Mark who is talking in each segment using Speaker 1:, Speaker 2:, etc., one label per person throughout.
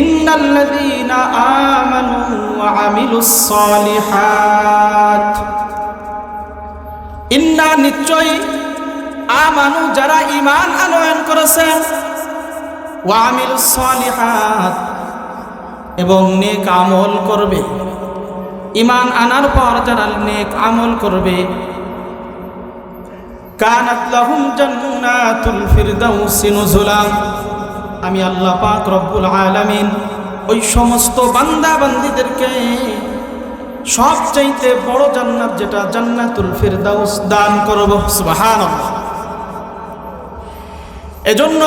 Speaker 1: ইন্নাল্লাযীনা আমানু ওয়া আমিলুস সালিহাত। ইন্না নিশ্চয়ই আমানু যারা ঈমান আনয়ন করেছে, ওয়া আমিলুস সালিহাত, এবং নেক আমল করবে। ঈমান আনার পর যারা নেক আমল করবে, কানাত লাহুম জান্নাতুল ফিরদাউসি নুজুলা আমি আল্লাহ পাক রব্বুল আলামিন ওই সমস্ত বান্দা বান্দিদেরকে সবচাইতে বড় জান্নাত যেটা জান্নাতুল ফিরদাউস দান করব, সুবহানাল্লাহ। এজন্য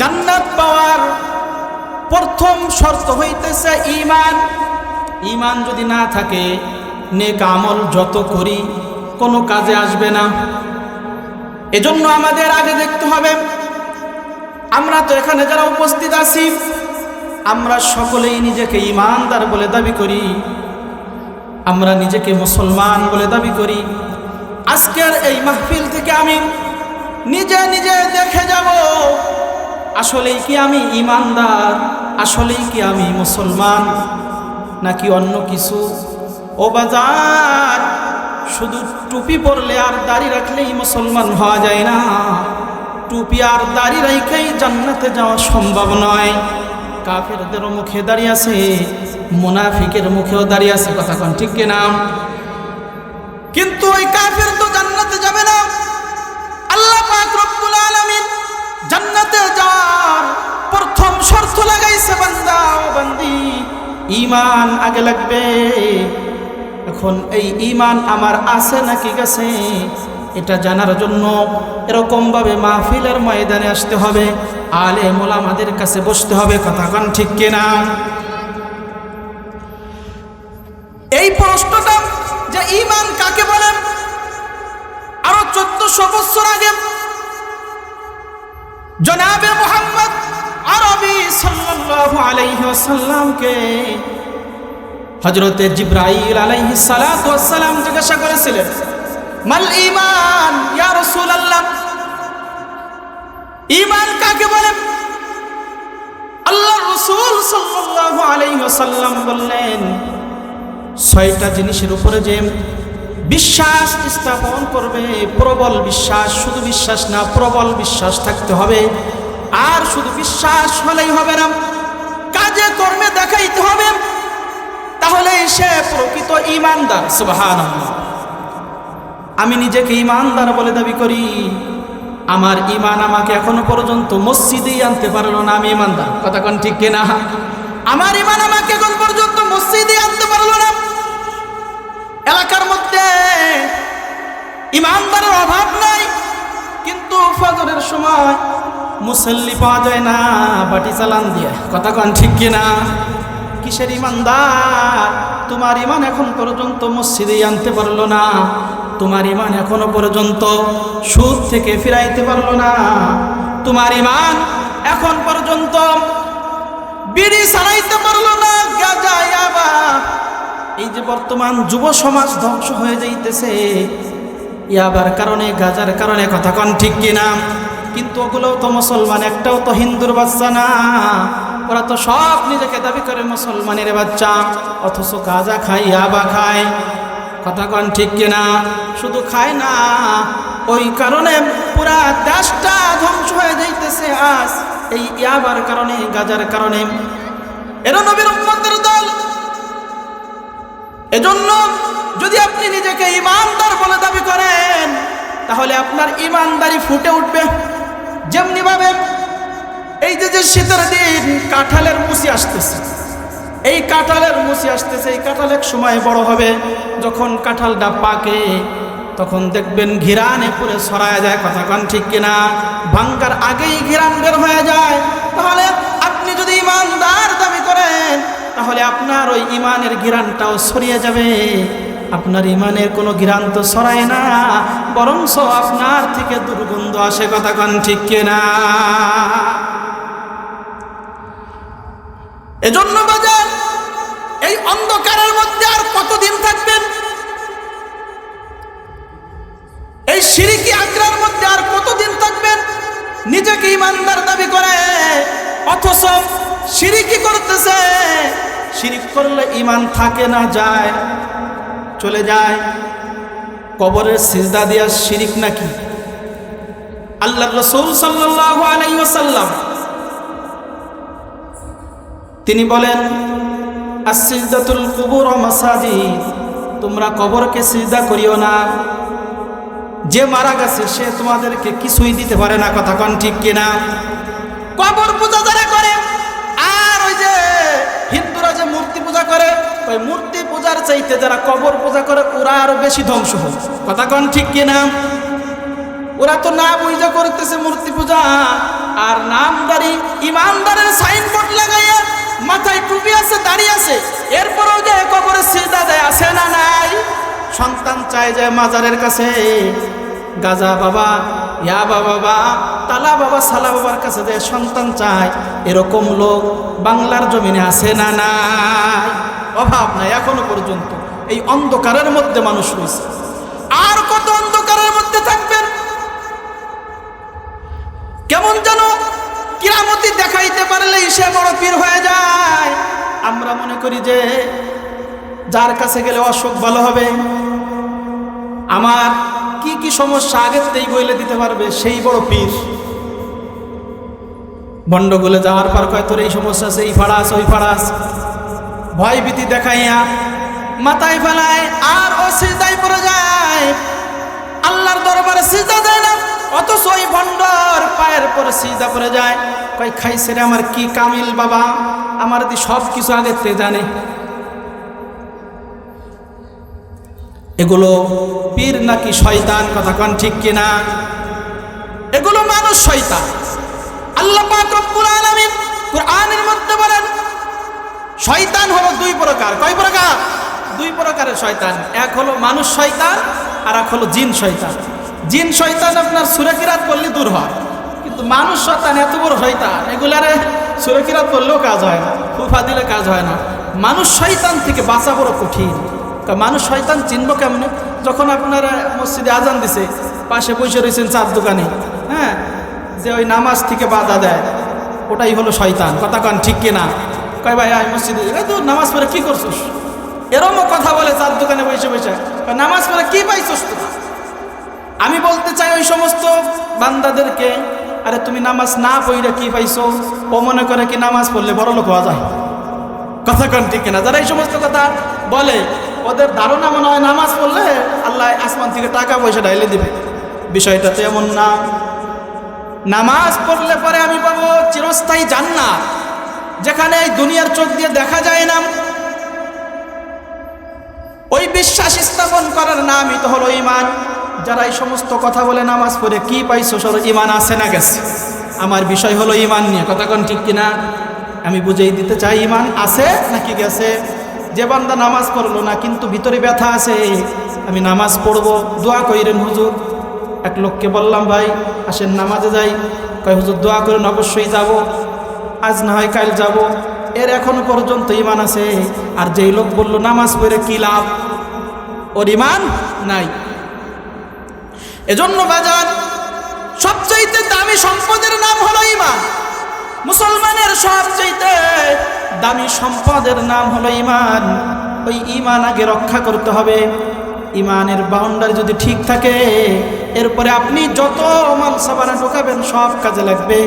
Speaker 1: জান্নাত পাওয়ার প্রথম শর্ত হইতেছে ঈমান। ঈমান যদি না থাকে, নেক আমল যত করি কোনো কাজে আসবে না। এজন্য আমাদের আগে দেখতে হবে আমরা তো এখানে যারা উপস্থিত আছি, আমরা সকলেই নিজেকে ইমানদার বলে দাবি করি। আমরা নিজেকে মুসলমান বলে দাবি করি। আজকের এই মাহফিল থেকে আমি নিজে নিজে দেখে যাব, আসলেই কি আমি ইমানদার, আসলেই কি আমি মুসলমান, নাকি অন্য কিছু? ও বাজার, শুধু টুপি পরলে আর দাড়ি রাখলেই মুসলমান হওয়া যায় না। টুপি আর দাড়ি রাইখেই জান্নাতে যাওয়া সম্ভব নয়। কাফেরদের মুখে দাঁড়িয়ে আছে, মুনাফিকের মুখেও দাঁড়িয়ে আছে, কথা কন ঠিক কিনা কিন্তু ওই কাফের তো জান্নাতে যাবে না। আল্লাহ পাক রব্বুল আলামিন জান্নাতে যাওয়ার প্রথম শর্ত লাগাইছে বান্দা বান্দি, ঈমান আগে লাগবে। এখন এই ঈমান আমার আছে নাকি গেছে? এটা জানার জন্য এরকমভাবে মাহফিলের ময়দানে আসতে হবে। আলে মোলামাদের কাছে বসতে হবে, কথা কন ঠিক কিনা? এই প্রশ্নটা যে ইমান কাকে বলেন আরও চোদ্দশো বছর আগে জনাবে মোহাম্মদ আরবি সাল্লাল্লাহু আলাইহি ওয়াসাল্লামকে হজরতে জিব্রাইল আলাইহি সালাতু ওয়াসসালাম জিজ্ঞাসা করেছিলেন মাল ঈমান, ইয়া রাসূলুল্লাহ। ঈমান কাকে বলে? আল্লাহ রাসূল সাল্লাল্লাহু আলাইহি ওয়াসাল্লাম বললেন, ছয়টা জিনিসের উপরে যে বিশ্বাস স্থাপন করবে, প্রবল বিশ্বাস, শুধু বিশ্বাস না, প্রবল বিশ্বাস থাকতে হবে। আর শুধু বিশ্বাস হলেই হবে না, কাজে কর্মে দেখাইতে হবে। তাহলে সে প্রকৃত ইমানদার সুবাহান আমি নিজেকে ইমানদার বলে দাবি করি। আমার ইমান আমাকে এখনও পর্যন্ত মসজিদেই আনতে পারল না, আমি ইমানদার। কথা কোন ঠিক কিনা? আমার ইমান আমাকে এখন পর্যন্ত মসজিদে আনতে পারল না। এলাকার মধ্যে ইমানদারের অভাব নাই, কিন্তু ফজরের সময় মুসল্লি পাওয়া যায় না, বাটি চালান দিয়ে। কথা কন ঠিক কিনা? কিসের ইমানদার? তোমার ইমান এখন পর্যন্ত মসজিদে আনতে পারল না। তোমার ইমান এখনও পর্যন্ত সুদ থেকে ফিরাইতে পারল না। তোমার ইমান এখন পর্যন্ত বিড়ি সারাইতে পারল না, গাজা, ইয়াবা। এই যে বর্তমান যুব সমাজ ধ্বংস হয়ে যাইতেছে, ইয়াবার কারণে, গাজার কারণে, কথা কন ঠিক কিনা? কিন্তু ওগুলোও তো মুসলমান, একটাও তো হিন্দুর বাচ্চা না। ওরা তো সব নিজেকে দাবি করে মুসলমানের বাচ্চা, অথচ গাজা খায়, ইয়াবা খায়। কথা কন ঠিক কিনা? শুধু খায় না, ওই কারণে পুরা দেশটা ধ্বংস হয়ে যাইতেছে আজ। এই ইয়াবার কারণে, গাজার কারণে। এরা নবীর উম্মতের দল। এজন্য যদি আপনি নিজেকে ইমানদার বলে দাবি করেন, তাহলে আপনার ইমানদারি ফুটে উঠবে। যেমনি ভাবে এই যে যে শীতের দিন কাঁঠালের মুসি আসতেছে এই কাঁঠালের মুসি আসতেছে, এই কাঁঠাল এক সময় বড় হবে। যখন কাঁঠালটা পাকে, তখন দেখবেন ঘিরানে পুরে সরায় যায়, কথা কন ঠিক কিনা? ভাঙ্গার আগেই ঘিরান বের হয়ে যায়। তাহলে আপনি যদি ইমানদার দাবি করেন, তাহলে আপনার ওই ইমানের ঘিরানটাও সরিয়ে যাবে। আপনার ইমানের কোনো ঘিরান তো সরায় না বরংস আপনার থেকে দুর্গন্ধ আসে, কথা কন ঠিক কিনা? এজন্য বাজার এই অন্ধকারের মধ্যে আর কতদিন থাকবেন? এই সিরিকি আগ্রার মধ্যে আর কতদিন থাকবেন? নিজেকে ইমানদার দাবি করে, অথচ সিরিকি করতেছে। শিরিক করলে ইমান থাকে না, যায়, চলে যায়। কবরের সিজদা দেওয়া শিরিক নাকি? আল্লাহ রসুল সাল্লাহ আলাইসাল্লাম তিনি বলেন আসিজদাতুল কুবুর মাসাজিদ তোমরা কবরকে সিজদা করিও না। যে মারা গেছে, সে তোমাদেরকে কিছুই দিতে পারে না, কথা কন ঠিক কিনা? কবর পূজা যারা করে, আর ওই যে হিন্দুরা যে মূর্তি পূজা করে, ওই মূর্তি পূজার চাইতে যারা কবর পূজা করে, ওরা আরও বেশি ধ্বংস হোক, কথা কন ঠিক কিনা? ওরা তো না বুঝা করতেছে মূর্তি পূজা, আর নামদারি ইমানদারের সাইনবোর্ড লাগাইয়া মাথায় টুপি আছে দাঁড়িয়ে আছে। এরপরও যে কবরে সিজদা দেয়, আছে না নাই? সন্তান চায় যে মাজারের কাছে। গাজা বাবা, ইয়া বাবা তালা বাবা, সালা বাবার কাছে যে সন্তান চায়, এরকম লোক বাংলার জমিনে আছে না নাই? অভাব নাই এখনও পর্যন্ত। এই অন্ধকারের মধ্যে মানুষ রয়েছে। আর কত অন্ধকারের মধ্যে থাকবেন? কেমন যেন কিরামতি দেখাইতে পারলেই সে বড় পীর হয়ে যায়। করি যে যার কাছে গেলে অসুখ ভালো হবে, আমার কি কি সমস্যা আগেতেই বইলে দিতে পারবে সেই বড় পীর। বন্ডগুলে যাওয়ার পর কয়, তোর এই সমস্যা আছে, এই ফাড়া ওই ফাড়া আছে ভয় ভীতি দেখাইয়া মাথায় ফেলায়, আর ও সিজদায় পড়ে যায়। আল্লাহর দরবারে সিজদা দেয় না। অথচ ওই ভণ্ডর পায়ের পরে সিজদা পড়ে যায়। কই খাইছে রে আমার কি কামিল বাবা? আমার দি সব কিছু আগের থেকে জানে। এগুলো পীর নাকি শয়তান? কথা কন ঠিক কিনা? এগুলো মানুষ শয়তান। আল্লাহ কোরআনের মধ্যে বলেন, শয়তান হলো দুই প্রকার। কয় প্রকার? দুই প্রকারের শয়তান। এক হলো মানুষ শয়তান, আর এক হলো জিন শয়তান। জিন শয়তান আপনার সুরেকিরাত করলে দূর হয়। কিন্তু মানুষ শয়তান, এত বড় শয়তান, এগুলারে সুরেকিরাত করলেও কাজ হয় না ফুফা দিলে কাজ হয় না। মানুষ শয়তান থেকে বাঁচা বড় কঠিন। তা মানুষ শয়তান চিনব কেমনে? যখন আপনারা মসজিদে আজান দিছে, পাশে বসে রয়েছেন চার দোকানে হ্যাঁ? যে ওই নামাজ থেকে বাধা দেয়, ওটাই হলো শয়তান। কথা কন ঠিক কিনা? কয় ভাই, আয় মসজিদে। তো নামাজ পড়ে কি করছোস? এরমও কথা বলে চার দোকানে বসে বসে। নামাজ পড়ে কি পাইছোস তো আমি বলতে চাই ওই সমস্ত বান্দাদেরকে, আরে তুমি নামাজ না পড়লে কি পাইছো? ও মনে করে কি নামাজ পড়লে বড় লোক হওয়া যায়? কথা কন ঠিক কিনা? যারা এই সমস্ত কথা বলে, ওদের ধারণা মনে হয় নামাজ পড়লে আল্লাহ আসমান থেকে টাকা পয়সা ঢাইলে দিবে। বিষয়টা তো এমন না। নামাজ পড়লে পরে আমি পাবো চিরস্থায়ী জান্নাত। যেখানে এই দুনিয়ার চোখ দিয়ে দেখা যায় না ওই বিশ্বাস স্থাপন করার নামই তো হলো ইমান যারা এই সমস্ত কথা বলে নামাজ পড়ে, কি পাইছো? সর ইমান আছে না গেছে? আমার বিষয় হলো ইমান নিয়ে। কথা কোন ঠিক কিনা? আমি বুঝেই দিতে চাই ইমান আছে নাকি গেছে? যে বান্দা নামাজ পড়ল না, কিন্তু ভিতরে ব্যথা আছে, আমি নামাজ পড়ব। দোয়া কইরেন হুজুর। এক লোককে বললাম, ভাই, আসেন নামাজে যাই। কয়, হুজুর, দোয়া করেন, অবশ্যই যাব। আজ না হয় কাল যাব। এর এখনও পর্যন্ত ইমান আছে। আর যেই লোক বলল, নামাজ পড়ে কি লাভ? ওর ইমান নাই। এজন্য বাজার সবচাইতে দামি সম্পদের নাম হলো ইমান মুসলমানের সবচাইতে দামি সম্পদের নাম হলো ইমান ওই ইমান আগে রক্ষা করতে হবে। ইমানের বাউন্ডারি যদি ঠিক থাকে, এরপরে আপনি যত মাল সাবানা ঢোকাবেন, সব কাজে লাগবে।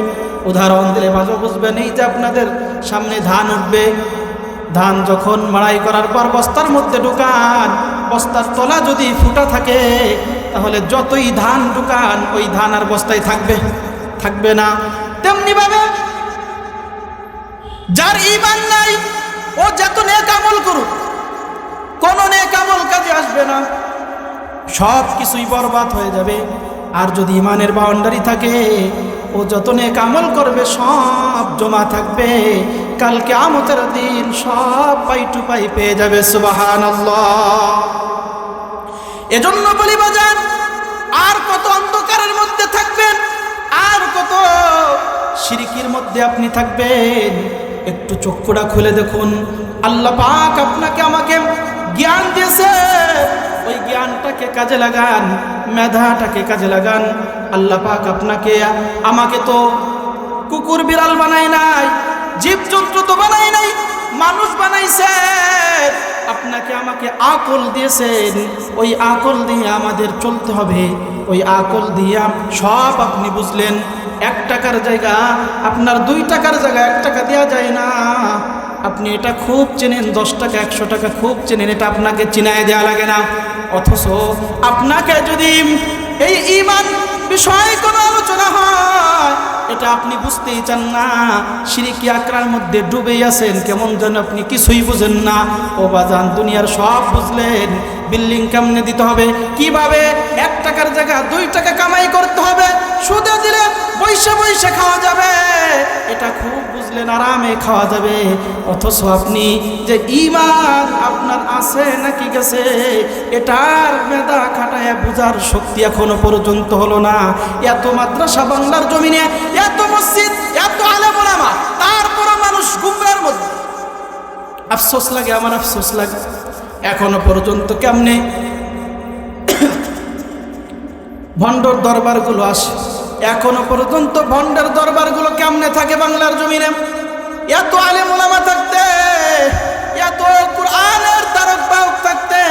Speaker 1: উদাহরণ দিলে মাঝে বুঝবেন এই যে আপনাদের সামনে ধান উঠবে, ধান যখন মাড়াই করার পর বস্তার মধ্যে ঢুকান, বস্তার তলা যদি ফুটা থাকে, তাহলে যতই ধান ঢুকান, ওই ধান আর বস্তায় থাকবে থাকবে না। তেমনি ভাবে যার ইমান নাই, ও যত নেক আমল করুক, কোন নেক আমল কাজে আসবে না। সব কিছুই বরবাদ হয়ে যাবে। আর যদি ইমানের বাউন্ডারি থাকে ও যত নেক আমল করবে, সব জমা থাকবে। কালকে আমতের দিন সব পাই টু পাই পেয়ে যাবে সুবাহান এজন্য বলি বাজার আর কত অন্ধকারের মধ্যে থাকবেন, আর কত সিরিকির মধ্যে আপনি থাকবেন। একটু চক্ষুটা খুলে দেখুন। আল্লাহ পাক আপনাকে আমাকে জ্ঞান দিয়েছে। ওই জ্ঞানটাকে কাজে লাগান, মেধাটাকে কাজে লাগান। আল্লাহ পাক আপনাকে, আমাকে তো কুকুর বিড়াল বানাই নাই, জীবজন্তু তো বানাই নাই, মানুষ বানাইছে। আপনাকে আমাকে আকল দিয়েছেন, ওই আকল দিয়ে আমাদের চলতে হবে। ওই আকল দিয়ে সব আপনি বুঝলেন। এক টাকার জায়গা, আপনার দুই টাকার জায়গা, এক টাকা দেওয়া যায় না। আপনি এটা খুব চেনেন, দশ টাকা, একশো টাকা খুব চেনেন, এটা আপনাকে চিনায় দেওয়া লাগে না। অথচ আপনাকে যদি এই ইমান বিষয় কোনো আলোচনা হয়। এটা আপনি বুঝতেই চান না। সিরিকি আকরার মধ্যে ডুবে আছেন, কেমন যেন আপনি কিছুই বুঝেন না। ও বাজান, দুনিয়ার সব বুঝলেন। বিল্ডিং কেমনে দিতে হবে? কীভাবে? এক টাকার জায়গা, দুই টাকা কামাই করতে হবে। সুদে দিলে বৈশে বৈশে খাওয়া যাবে। এটা খুব বুঝলেন আরামে খাওয়া যাবে। অথচ আপনি যে ইমান আপনার আছে নাকি গেছে, এটার মেধা খাটায় বুঝার শক্তি এখনও পর্যন্ত হলো না। এত মাদ্রাসা বাংলার জমিনে, এত মসজিদ, এত আলেমা তারপরও মানুষ গুমরার মধ্যে। আফসোস লাগে, আমার আফসোস লাগে। এখনও পর্যন্ত কেমনে? ভণ্ডর দরবারগুলো আসে। এখনও পর্যন্ত ভণ্ডের দরবারগুলো কেমনে থাকে বাংলার জমিনে? এত আলে মোলামা থাকতে, এত কোরআনের তারক থাকতে,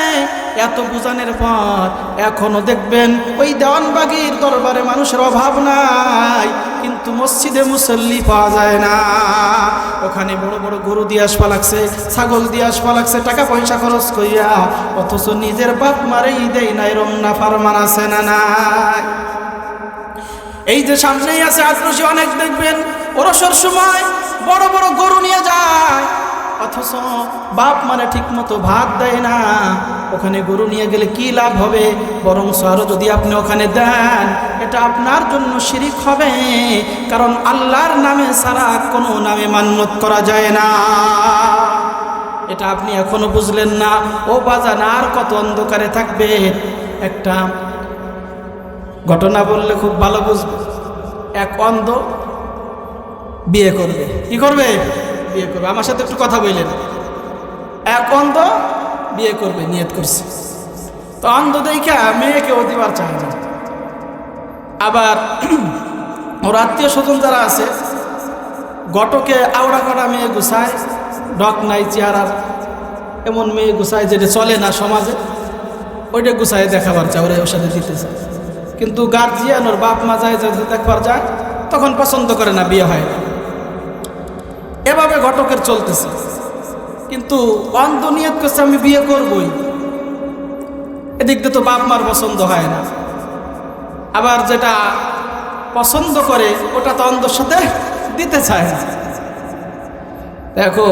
Speaker 1: এত বুঝানোর পর এখনও দেখবেন ওই দেওয়ানবাগির দরবারে মানুষের অভাব নাই, কিন্তু মসজিদে মুসল্লি পাওয়া যায় না। ওখানে বড় বড় গরু দিয়ে আসবা লাগছে, ছাগল দিয়ে আসবা লাগছে, টাকা পয়সা খরচ করিয়া অথচ নিজের বাপ মারেই দেয় নাই, রমনা ফারমান আছে না নাই। এই যে সামনেই আছে আক্রোশী অনেক দেখবেন ওরসর সময় বড় বড় গরু নিয়ে যায়। অথচ বাপ মানে ঠিক মতো ভাত দেয় না। ওখানে গরু নিয়ে গেলে কি লাভ হবে? বরং আরও যদি আপনি ওখানে দেন, এটা আপনার জন্য শিরিক হবে। কারণ আল্লাহর নামে ছাড়া কোনো নামে মান্যত করা যায় না। এটা আপনি এখনও বুঝলেন না। ও বাজান আর কত অন্ধকারে থাকবে? একটা ঘটনা বললে খুব ভালো বুঝবে। এক অন্ধ বিয়ে করবে। কি করবে? বিয়ে করবে। আমার সাথে একটু কথা বললেন। এক অন্ধ বিয়ে করবে, নিয়ত করছে। তো অন্ধ দেখা মেয়েকে ও দিবার চায় না। আবার ওর আত্মীয় স্বজন যারা আছে গটকে আওড়া করা মেয়ে গুছায় ডক নাই চেহারার, এমন মেয়ে গুছায় যেটা চলে না সমাজে, ওইটা গুছায় দেখাবার চায়, ওরা ওর সাথে দিতে চায়। কিন্তু গার্জিয়ান ওর বাপ মা যায় যদি দেখবার যায়, তখন পছন্দ করে না বিয়ে হয় না। এভাবে ঘটকের চলতেছে। কিন্তু অন্ধ নিয়ত করছে আমি বিয়ে করবই। এদিক দিয়ে তো বাপ মার পছন্দ হয় না। আবার যেটা পছন্দ করে, ওটা তো অন্ধর সাথে দিতে চায় না। দেখো,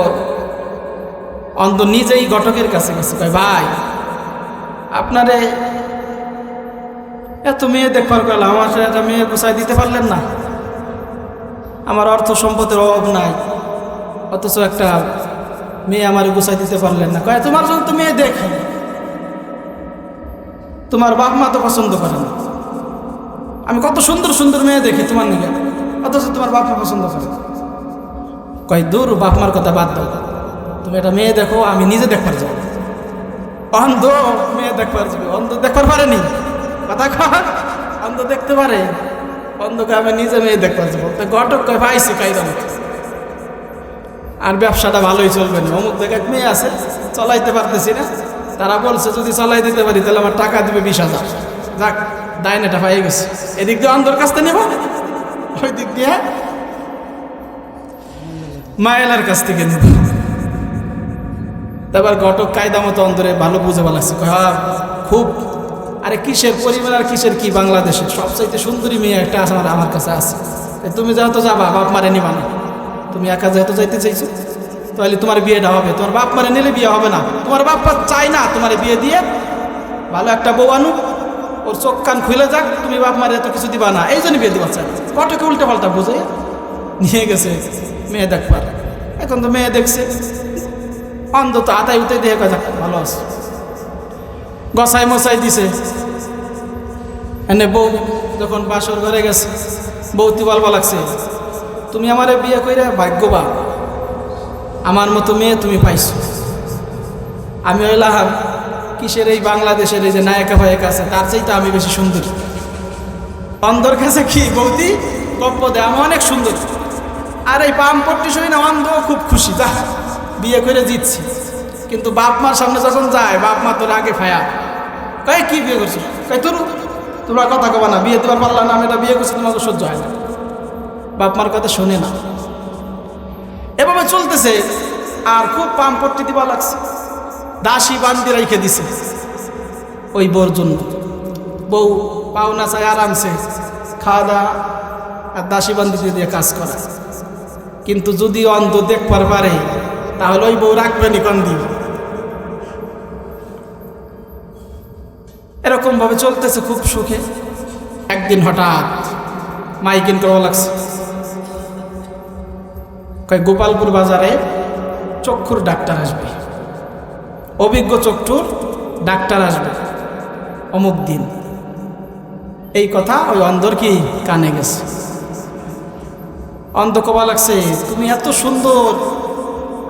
Speaker 1: অন্ধ নিজেই ঘটকের কাছে গেছে। ভাই, আপনারে এত মেয়ে দেখবার গেল, আমার একটা মেয়ে গুছাই দিতে পারলেন না। আমার অর্থ সম্পদের অভাব নাই, অথচ একটা মেয়ে আমার গুছাই দিতে পারলেন না। কয়, তোমার জন্য তো মেয়ে দেখি। তোমার বাপ মা তো পছন্দ করে না। আমি কত সুন্দর সুন্দর মেয়ে দেখি তোমার নিকে, অথচ তোমার বাপ মা পছন্দ করে। কয়, দূর বাপ মার কথা বাদ দাও। তুমি একটা মেয়ে দেখো, আমি নিজে দেখবার যাব। অন্ধ মেয়ে দেখবার যাবে, অন্ধ দেখবার পারেনি। কথা কর অন্ধ দেখতে পারে? অন্ধকে আমি নিজে মেয়ে দেখবার যাব তো ঘটক কয় পাইছি কাইদাম আর ব্যবসাটা ভালোই চলবে না। অমুক জায়গায় মেয়ে আছে, চলাইতে পারতেছি না। তারা বলছে, যদি চলাই দিতে পারি, তাহলে আমার টাকা দিবে বিশ হাজার। যাক দায়নাটা পাই গেছে। এদিক দিয়ে অন্ধর কাছ থেকে নেব। ওই দিক দিয়ে মায়েলার কাছ থেকে নেব। তারপর ঘটক কায়দা মতো অন্তরে ভালো বুঝে ভালো লাগছে খুব আরে কিসের পরিবার আর কিসের কি বাংলাদেশে? সবচাইতে সুন্দরী মেয়ে একটা আছে আমার আমার কাছে আছে। তুমি যেহেতু যাবা, বাপ মারে নিবা না। তুমি একা যেহেতু যাইতে চাইছো, তাহলে তোমার বিয়েটা হবে। তোমার বাপ মারে নিলে বিয়ে হবে না। তোমার বাপ চাই না তোমার বিয়ে দিয়ে ভালো একটা বউ আনুক, ওর চোখ কান খুলে যাক, তুমি বাপ মারে এত কিছু দিবা না। এই জন্য বিয়ে দিবা চাই কটকে উল্টে পাল্টা বুঝে নিয়ে গেছে মেয়ে দেখবার। এখন তো মেয়ে দেখছে। অন্ধ তো আতাই উতাই দেখে কথা ভালো আছে। গসাই মশাই দিছে। এনে বউ যখন বাসর ঘরে গেছে বউ তিবালবা লাগছে, তুমি আমারে বিয়ে কইরা ভাগ্যবান। আমার মতো মেয়ে তুমি পাইছো। আমি হইলাম কিসের এই বাংলাদেশের এই যে নায়িকা ভাইয়ের আছে, তার চাইতে আমি বেশি সুন্দর? অন্ধর কাছে কি বৌদি গপ্প দেয় আমি অনেক সুন্দর। আর এই পাম পট্টি সই না খুব খুশি। যা বিয়ে করে জিতছি। কিন্তু বাপ মার সামনে যখন যায়, বাপ মা তোর আগে ফায়া কয়, কি বিয়ে করছি কয় তোর তোমরা কথা কবা না, বিয়ে দেবার পারলা না, আমি এটা বিয়ে করছি, তোমাকে সহ্য হয় না। বাপ মার কথা শোনে না। এভাবে চলতেছে, আর খুব পাম পট্টি দিবা লাগছে। দাসী বান্দি রেখে দিছে। ওই বোর জন্য বউ পাওনা চাই আরামসে খাওয়া দাওয়া আর দাসী বান্দি দিয়ে কাজ করা কিন্তু যদি অন্ধ দেখবার পারে, তাহলে ওই বউ রাখবে কন দিবে এরকম ভাবে চলতেছে খুব সুখে। একদিন হঠাৎ মাইকিন করা লাগছে। কয়, গোপালপুর বাজারে চক্ষুর ডাক্তার আসবে। অভিজ্ঞ চক্ষুর ডাক্তার আসবে। অমুক দিন। এই কথা ওই অন্ধর কি কানে গেছে। অন্ধ কবা লাগছে, তুমি এত সুন্দর।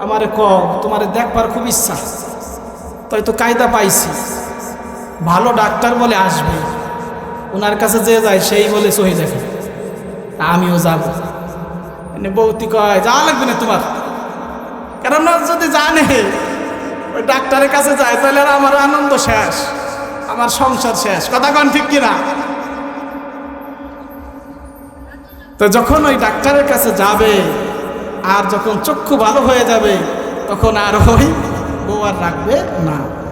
Speaker 1: আমারে ক তোমারে দেখবার খুব ইচ্ছা। তাই তো কায়দা পাইছি। ভালো ডাক্তার বলে আসবে। ওনার কাছে যে যায়, সেই বলে সহি দেখে। আমিও যাব। মানে বৌতি কয় যা লাগবে না তোমার। কারণ যদি জানে, ওই ডাক্তারের কাছে যায়, তাহলে আর আমার আনন্দ শেষ, আমার সংসার শেষ। কথা কন ঠিক কিনা? তো যখন ওই ডাক্তারের কাছে যাবে, আর যখন চক্ষু ভালো হয়ে যাবে, তখন আর ওই বউ আর রাখবে না।